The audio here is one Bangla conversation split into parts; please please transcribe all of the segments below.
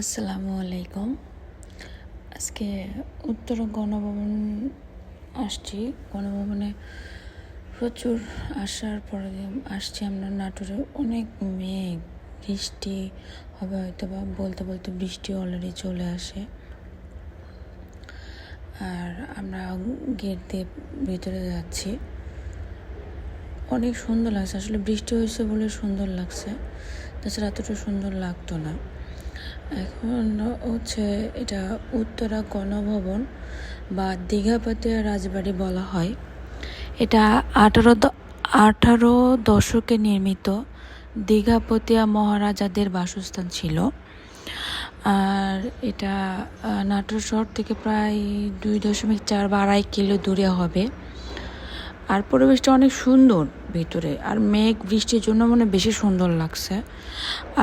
আসসালামু আলাইকুম। আজকে উত্তর গণভবন আসছি। গণভবনে প্রচুর আসার পরে আসছি আমরা নাটোরে। অনেক মেঘ, বৃষ্টি হবে হয়তো বা বলতে বলতে বৃষ্টি অলরেডি চলে আসে। আর আমরা গেট দিয়ে ভিতরে যাচ্ছি। অনেক সুন্দর লাগছে। আসলে বৃষ্টি হয়েছে বলে সুন্দর লাগছে। তাছাড়া এতটা সুন্দর লাগতো না। এখন হচ্ছে এটা উত্তরা গণভবন বা দীঘাপাতিয়া রাজবাড়ি বলা হয়। এটা আঠারো আঠারো দশকে নির্মিত দীঘাপতিয়া মহারাজাদের বাসস্থান ছিল। আর এটা নাটোর শহর থেকে প্রায় দুই দশমিক চার বা আড়াই কিলো দূরে হবে। আর পরিবেশটা অনেক সুন্দর ভিতরে। আর মেঘ বৃষ্টির জন্য মানে বেশি সুন্দর লাগছে।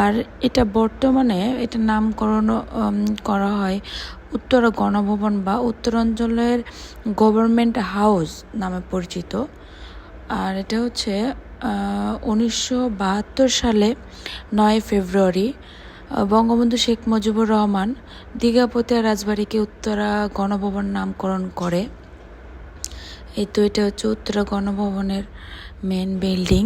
আর এটা বর্তমানে এটা নামকরণ করা হয় উত্তরা গণভবন বা উত্তরাঞ্চলের গভর্নমেন্ট হাউস নামে পরিচিত। আর এটা হচ্ছে উনিশশো বাহাত্তর সালে নয় ফেব্রুয়ারি বঙ্গবন্ধু শেখ মুজিবুর রহমান দীঘাপতিয়া রাজবাড়িকে উত্তরা গণভবন নামকরণ করে। এই তো এটা হচ্ছে উত্তরা গণভবনের মেন বিল্ডিং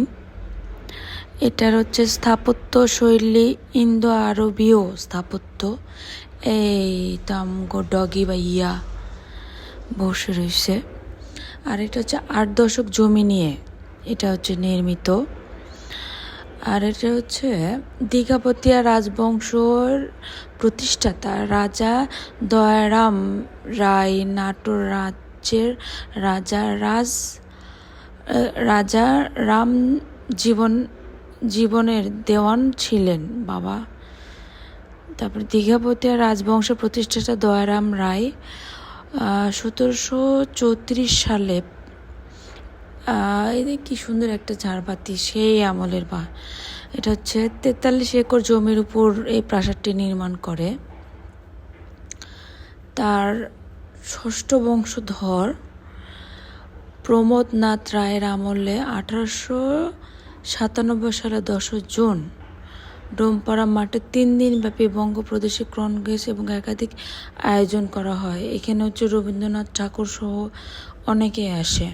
এটার হচ্ছে স্থাপত্য শৈলী ইন্দো আরবীয় স্থাপত্য। এই তামগো ডগি বা ইয়া বসে রয়েছে। আর এটা হচ্ছে আট দশক জমি নিয়ে এটা হচ্ছে নির্মিত। আর এটা হচ্ছে দীঘাপতিয়া রাজবংশর প্রতিষ্ঠাতা রাজা দয়ারাম রায় নাটোর রাজ্যের রাজা রাজ রাজা রাম জীবন, জীবনের দেওয়ান ছিলেন বাবা। তারপর দীঘাপতিয়া রাজবংশ প্রতিষ্ঠাতা দয়ারাম রায় সতেরোশো চৌত্রিশ সালে যে কি সুন্দর একটা ঝাড়বাতি সেই আমলের বা, এটা হচ্ছে তেতাল্লিশ একর জমির উপর এই প্রাসাদটি নির্মাণ করে। তার ষষ্ঠ বংশধর প্রমোদনাথ রায়ের আমলে আঠারোশো সাতানব্বই সালে দশই জুন ডোমপাড়া মাঠে তিন দিনব্যাপী বঙ্গপ্রদেশে কংগ্রেস এবং একাধিক আয়োজন করা হয়। এখানে হচ্ছে রবীন্দ্রনাথ ঠাকুর সহ অনেকেই আসে।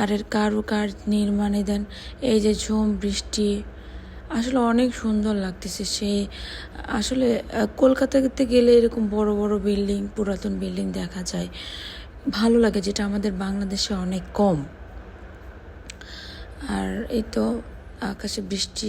আর এর কারুকাজ নির্মাণে দেন এই যে ঝুম, বৃষ্টি আসলে অনেক সুন্দর লাগতেছে সেই, আসলে কলকাতাতে গেলে এরকম বড় বড় বিল্ডিং, পুরাতন বিল্ডিং দেখা যায়। ভালো লাগে যেটা আমাদের বাংলাদেশে অনেক কম। আর এই তো আকাশে বৃষ্টি।